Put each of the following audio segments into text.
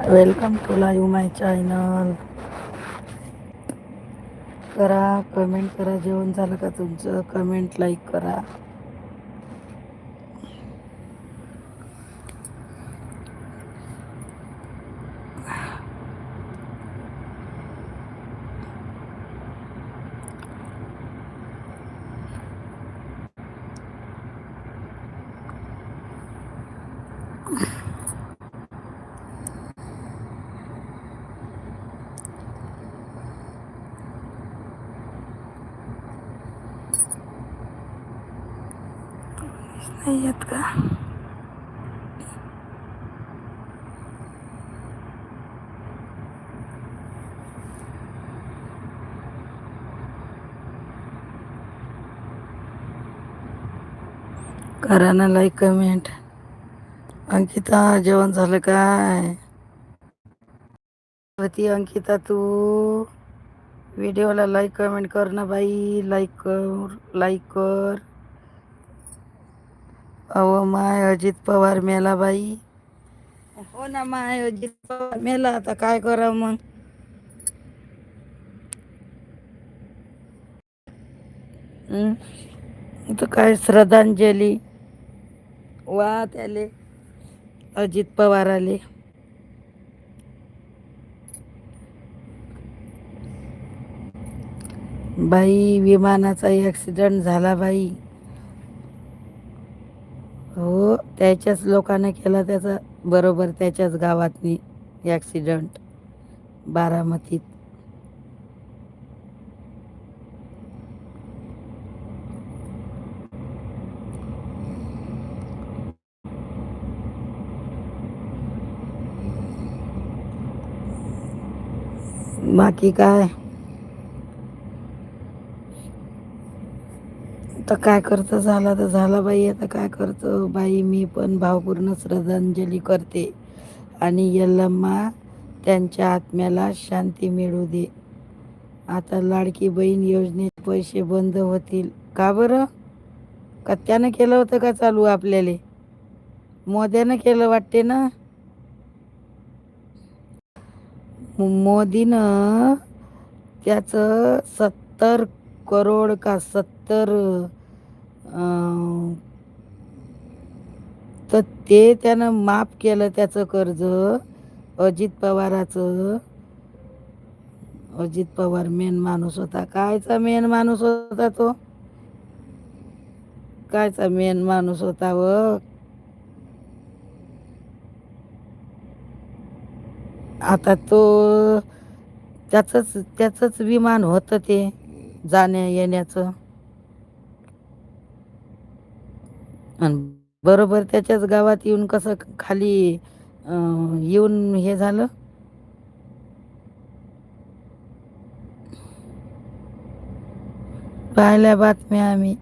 Welcome to live my channel करा comment करा जेवण झालं का तुमचं? कमेंट लाईक करा. नाही येत का करा ना लाईक कमेंट अंकिता जेवण झालं काय होती अंकिता तू व्हिडिओला लाईक कमेंट कर ना बाई लाईक कर लाईक कर अहो माय अजित पवार मेला बाई. हो ना माय अजित पवार मेला. आता काय करावं मग? इथं काय श्रद्धांजली? वा त्याले. अजित पवार आले. बाई विमानाचा ॲक्सिडेंट झाला बाई. हो त्याच्याच लोकांना केला त्याचा बरोबर त्याच्याच गावातनी ॲक्सिडंट बारामतीत. बाकी काय? आता काय करतं? झाला तर झाला बाई. आता काय करतो? बाई मी पण भावपूर्ण श्रद्धांजली करते. आणि यल्लम्मा त्यांच्या आत्म्याला शांती मिळू दे. आता लाडकी बहीण योजनेत पैसे बंद होतील. का बरं? का त्यानं केलं होतं का चालू आपल्याला? मोद्यानं केलं वाटते ना? मोदीनं त्याचं सत्तर करोड का सत्तर तर ते त्यानं माफ केलं त्याचं कर्ज अजित पवाराचं. अजित पवार मेन माणूस होता. कायचा मेन माणूस होता तो? कायचा मेन माणूस होता व? आता तो त्याचंच त्याचंच विमान होतं ते. जाण्या येण्याचं. आणि बरोबर त्याच्याच गावात येऊन कसं खाली येऊन हे झालं? पाहिल्या बातम्या आम्ही.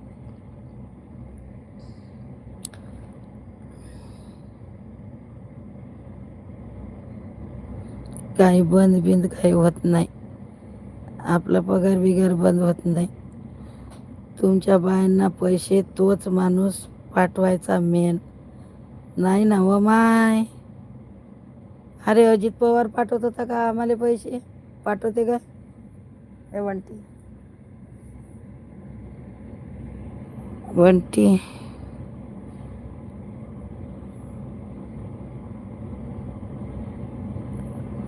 काही बंद बिंद काही होत नाही. आपला पगार बिगार बंद होत नाही. तुमच्या बायांना पैसे तोच माणूस पाठवायचा मेन. नाही ना व माय. अरे अजित पवार पाठवत होता का आम्हाला पैसे? पाठवते का? हे वंटी. वंटी.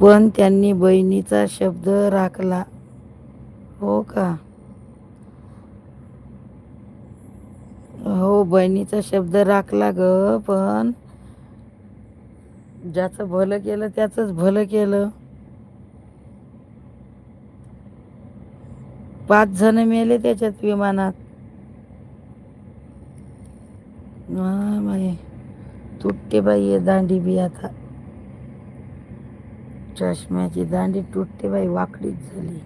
पण त्यांनी बहिणीचा शब्द राखला. हो का? हो बहिणीचा शब्द राखला ग पण ज्याचं भलं केलं त्याचंच भलं केलं. पाच जण मेले त्याच्यात विमानात. हा तुटते बाई आहे दांडी बी आता. चष्म्याची दांडी तुटते बाई वाकडीच झाली.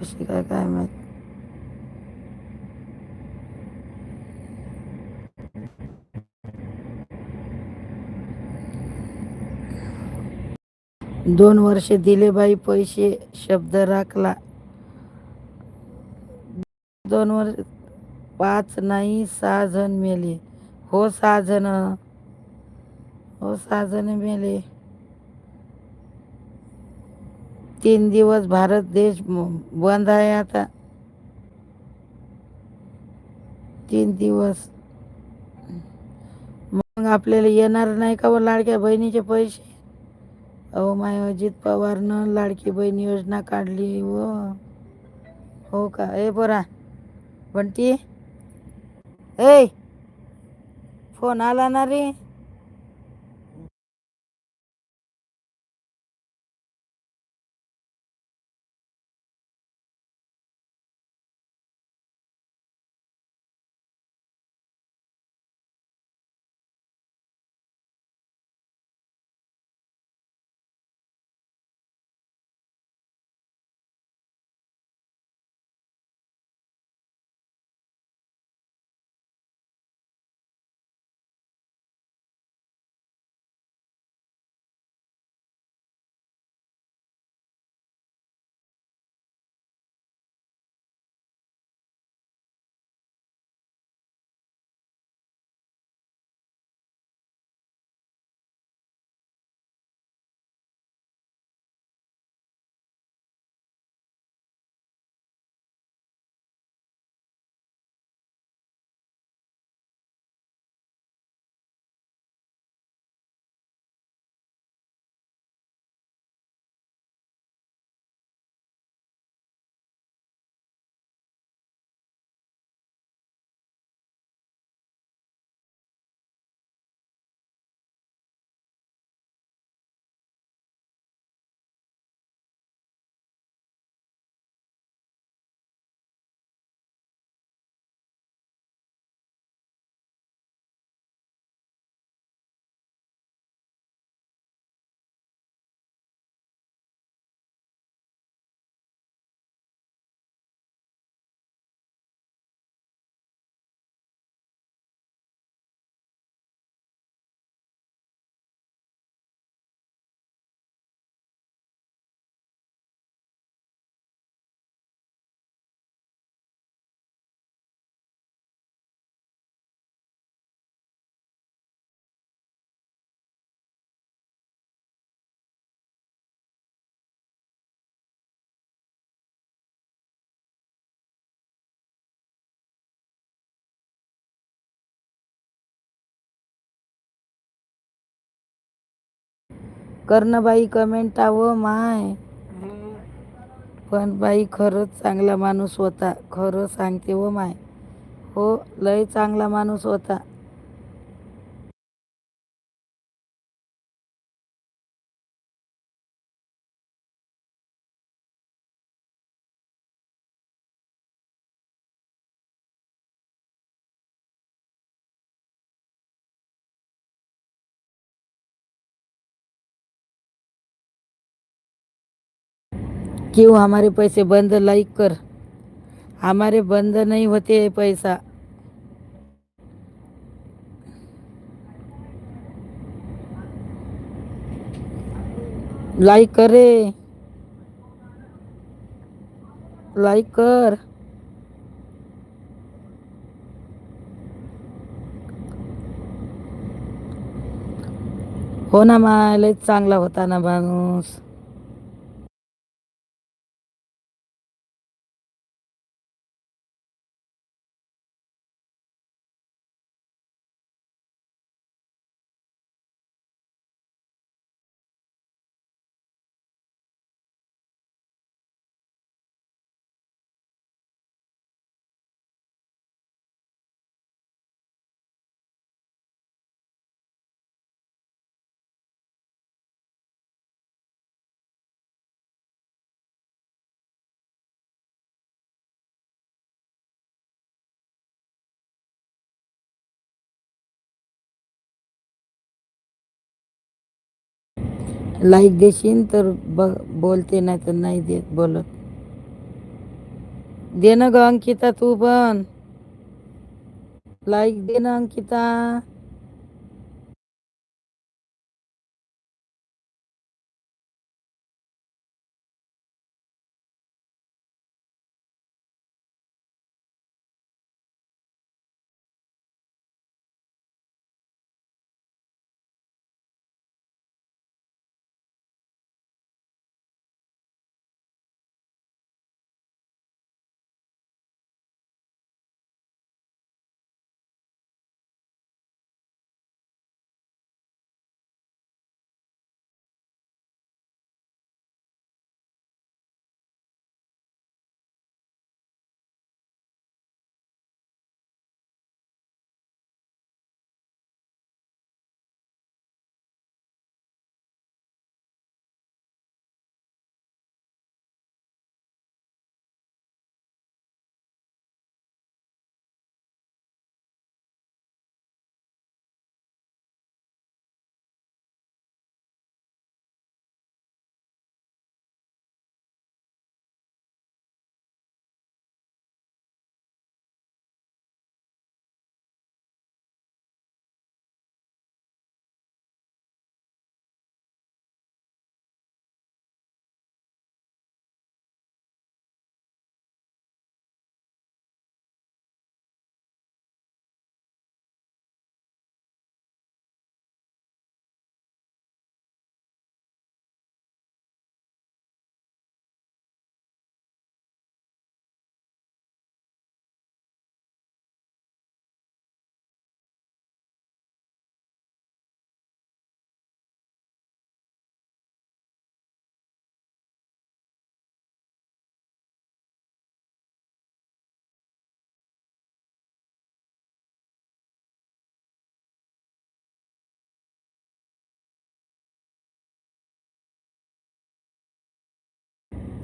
कशी काय काय माहीत दोन वर्ष दिले बाई पैसे शब्द राखला. दोन वर्ष पाच नाही सहा जण मेले. हो सहा जण. हो सहा जण मेले. तीन दिवस भारत देश बंद आहे आता. तीन दिवस. मग आपल्याला येणार नाही का व लाडक्या बहिणीचे पैसे? अहो माय अजित पवारनं लाडकी बहीण योजना काढली व हो का? ए पोरा. बंटी. ए फोन आला ना रे. कर्ण बाई कमेंट आव माय. पण बाई खरंच चांगला माणूस होता. खरं सांगते व माय. हो लय चांगला माणूस होता. क्यों हमारे पैसे बंद लाइक कर? हमारे बंद नहीं होते पैसा। लाइक करे लाइक कर। हो ना माय लय चांगला होता ना माणूस। लाईक देशील तर ब बोलते नाही तर नाही देत बोलत. दे ना ग अंकिता तू पण. लाईक दे ना अंकिता.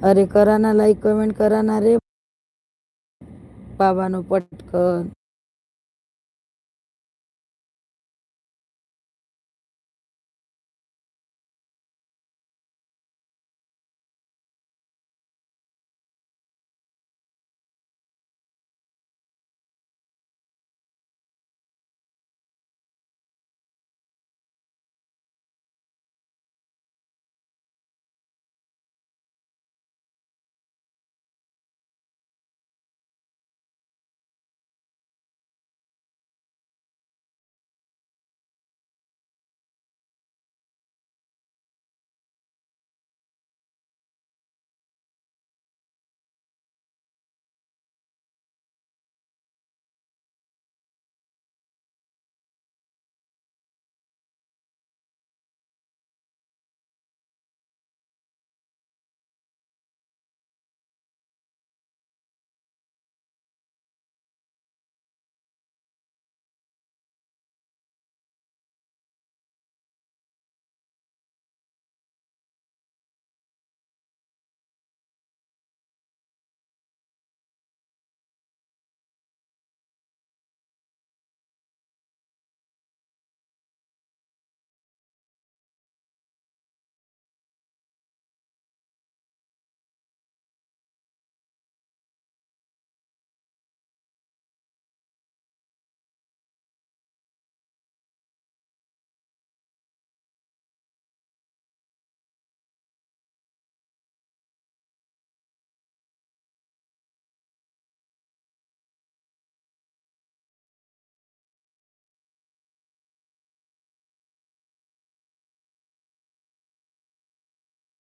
अरे करा ना लाईक कमेंट करा ना रे. बाबानो पटकन.